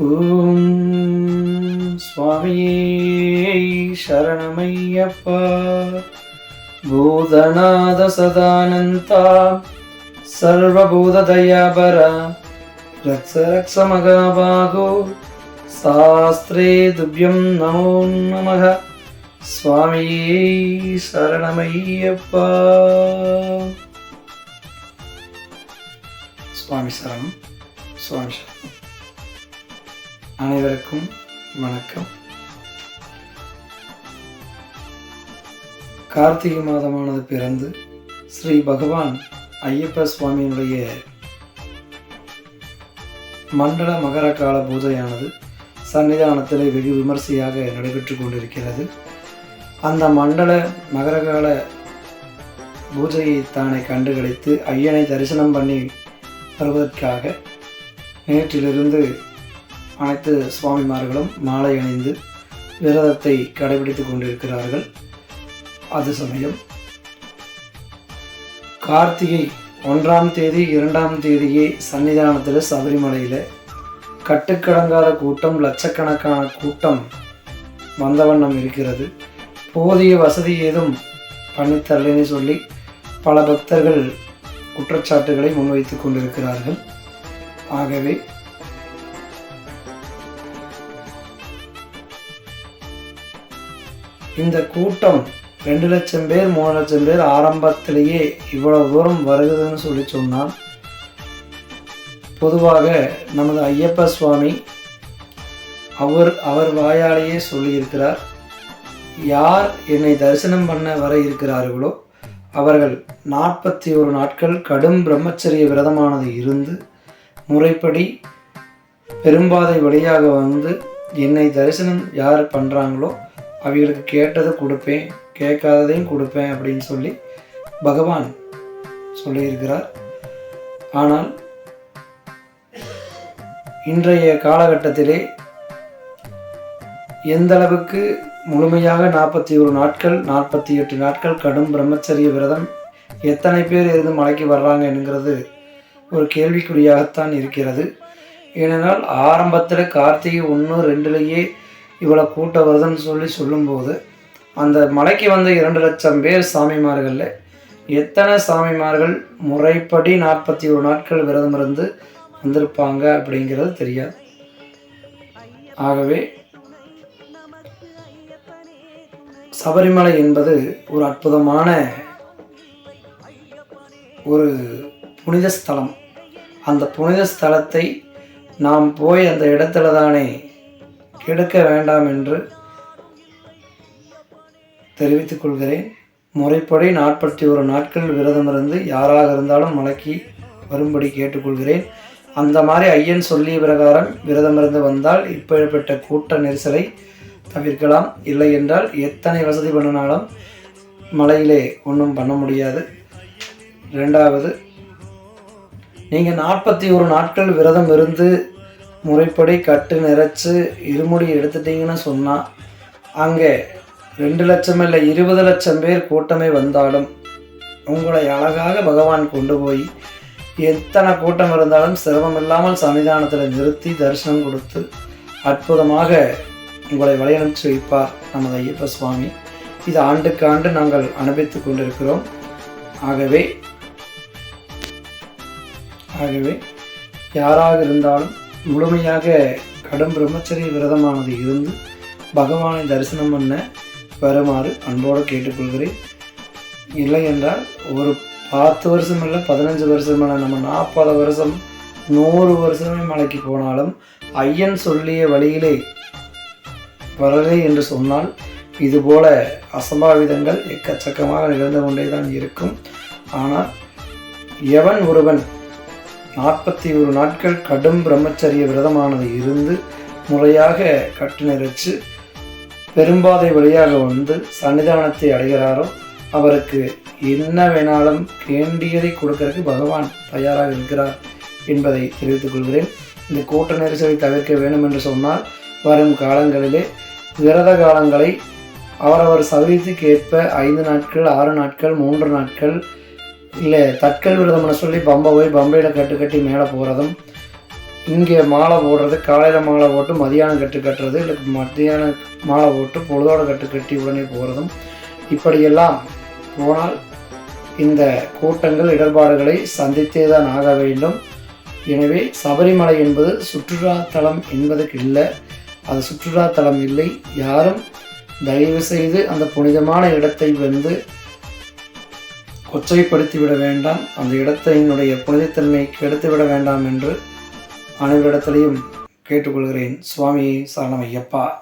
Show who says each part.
Speaker 1: ഓം സ്വാമിയേ ശരണമയ്യപ്പ ഭൂതനാഥ സദാനന്ത സർവഭൂതദയാപര രക്ഷരക്ഷമകാഭാഗോ ശാസ്ത്രേ ദുഭ്യം നമോ നമ സ്വാമിയേ ശരണമയ്യപ്പ സ്വാമി ശരണം സ്വാമി ശരണം அனைவருக்கும் வணக்கம். கார்த்திகை மாதமானது பிறந்து ஸ்ரீ பகவான் ஐயப்ப சுவாமியினுடைய மண்டல மகர கால பூஜையானது சன்னிதானத்தில் வெகு விமர்சையாக நடைபெற்று கொண்டிருக்கிறது. அந்த மண்டல மகரகால பூஜையை தானே கண்டுகளித்து ஐயனை தரிசனம் பண்ணி வருவதற்காக நேற்றிலிருந்து அனைத்து சுவாமிமார்களும் மாலை அணிந்து விரதத்தை கடைபிடித்துக் கொண்டிருக்கிறார்கள். அது சமயம் கார்த்திகை ஒன்றாம் தேதி இரண்டாம் தேதியே சன்னிதானத்தில் சபரிமலையில் கட்டுக்கடங்காத கூட்டம் லட்சக்கணக்கான கூட்டம் வந்த வண்ணம் இருக்கிறது. போதிய வசதி ஏதும் பண்ணித்தரலைன்னு சொல்லி பல பக்தர்கள் குற்றச்சாட்டுகளை முன்வைத்துக் கொண்டிருக்கிறார்கள். ஆகவே இந்த கூட்டம் ரெண்டு லட்சம் பேர் மூணு லட்சம் பேர் ஆரம்பத்திலேயே இவ்வளோ தூரம் வருகுதுன்னு சொல்லி சொன்னால் பொதுவாக நமது ஐயப்ப சுவாமி அவர் அவர் வாயாலேயே சொல்லியிருக்கிறார். யார் என்னை தரிசனம் பண்ண வர இருக்கிறார்களோ அவர்கள் நாற்பத்தி ஒரு நாட்கள் கடும் பிரம்மச்சரிய விரதமானது இருந்து முறைப்படி பெரும்பாதை வழியாக வந்து என்னை தரிசனம் யார் பண்ணுறாங்களோ அவங்களுக்கு கேட்டதை கொடுப்பேன் கேட்காததையும் கொடுப்பேன் அப்படின்னு சொல்லி பகவான் சொல்லியிருக்கிறார். ஆனால் இன்றைய காலகட்டத்திலே எந்த அளவுக்கு முழுமையாக நாற்பத்தி ஒரு நாட்கள் நாற்பத்தி எட்டு நாட்கள் கடும் பிரம்மச்சரிய விரதம் எத்தனை பேர் இருந்து மலைக்கு வர்றாங்க என்கிறது ஒரு கேள்விக்குறியாகத்தான் இருக்கிறது. ஏனென்றால் ஆரம்பத்தில் கார்த்திகை ஒன்று ரெண்டுலேயே இவ்வளோ கூட்டம் வருதுன்னு சொல்லி சொல்லும்போது அந்த மலைக்கு வந்த இரண்டு லட்சம் பேர் சாமிமார்களில் எத்தனை சாமிமார்கள் முறைப்படி நாற்பத்தி ஒரு நாட்கள் விரதம் இருந்து வந்திருப்பாங்க அப்படிங்கிறது தெரியாது. ஆகவே சபரிமலை என்பது ஒரு அற்புதமான ஒரு புனித ஸ்தலம். அந்த புனித ஸ்தலத்தை நாம் போய் அந்த இடத்துல தானே கெடுக்க வேண்டாம் என்று தெரிவித்துக் கொள்கிறேன். முறைப்படி நாற்பத்தி ஒரு நாட்கள் விரதமிருந்து யாராக இருந்தாலும் மலைக்கு வரும்படி கேட்டுக்கொள்கிறேன். அந்த மாதிரி ஐயன் சொல்லிய பிரகாரம் விரதமிருந்து வந்தால் இப்படிப்பட்ட கூட்ட நெரிசலை தவிர்க்கலாம். இல்லை என்றால் எத்தனை வசதி பண்ணினாலும் மலையிலே ஒன்றும் பண்ண முடியாது. ரெண்டாவது நீங்கள் நாற்பத்தி ஒரு நாட்கள் விரதம் இருந்து முறைப்படி கட்டு நிறைச்சு இருமுடி எடுத்துட்டீங்கன்னு சொன்னால் அங்கே ரெண்டு லட்சம் இல்லை இருபது லட்சம் பேர் கூட்டமே வந்தாலும் உங்களை அழகாக பகவான் கொண்டு போய் எத்தனை கூட்டம் இருந்தாலும் சிரமம் இல்லாமல் சன்னிதானத்தில் நிறுத்தி தரிசனம் கொடுத்து அற்புதமாக உங்களை வழியனுப்பிச்சு வைப்பார் நமது ஐயப்ப சுவாமி. இது ஆண்டுக்கு ஆண்டு நாங்கள் அனுபவித்து கொண்டிருக்கிறோம். ஆகவே ஆகவே யாராக இருந்தாலும் முழுமையாக கடும் பிரம்மச்சரிய விரதமானது இருந்து பகவானை தரிசனம் பண்ண வருமாறு அன்போடு கேட்டுக்கொள்கிறேன். இல்லை என்றால் ஒரு பத்து வருஷம் இல்லை பதினஞ்சு வருஷம் இல்லை நம்ம நாற்பது வருஷம் நூறு வருஷமே மலைக்கு போனாலும் ஐயன் சொல்லிய வழியிலே வரலை என்று சொன்னால் இதுபோல அசம்பாவிதங்கள் எக்கச்சக்கமாக நிகழ்ந்து கொண்டே தான் இருக்கும். ஆனால் எவன் ஒருவன் நாற்பத்தி ஒரு நாட்கள் கடும் பிரம்மச்சரிய விரதமானது இருந்து முறையாக கட்டு நிறைச்சு பெரும்பாதை வழியாக வந்து சன்னிதானத்தை அடைகிறாரோ அவருக்கு என்ன வேணாலும் வேண்டியதை கொடுக்கறதுக்கு பகவான் தயாராக இருக்கிறார் என்பதை தெரிவித்துக் கொள்கிறேன். இந்த கூட்ட நெரிசலை தவிர்க்க வேண்டும் என்று சொன்னால் வரும் காலங்களிலே விரத காலங்களை அவரவர் சௌரியத்துக்கு ஏற்ப ஐந்து நாட்கள் ஆறு நாட்கள் மூன்று நாட்கள் இல்லை தட்கல் விரதம்னு சொல்லி பம்பை போய் பம்பையில் கட்டு கட்டி மேலே போகிறதும் இங்கே மாலை போடுறது காலையில் மாலை போட்டு மதியானம் கட்டு கட்டுறது இல்லை மத்தியானம் மாலை போட்டு பொழுதோட கட்டு கட்டி உடனே போகிறதும் இப்படியெல்லாம் போனால் இந்த கூட்டங்கள் இடர்பாடுகளை சந்தித்தே தான் ஆக வேண்டும். எனவே சபரிமலை என்பது சுற்றுலாத்தலம் என்பதற்கு இல்லை. அது சுற்றுலாத்தலம் இல்லை. யாரும் தயவு செய்து அந்த புனிதமான இடத்தை வந்து கொச்சைப்படுத்தி விட வேண்டாம். அந்த இடத்தினுடைய புனிதத்தன்மை கெடுத்து விட வேண்டாம் என்று அனைவரிடத்திலையும் கேட்டுக்கொள்கிறேன். சுவாமி சரணம் ஐயப்பா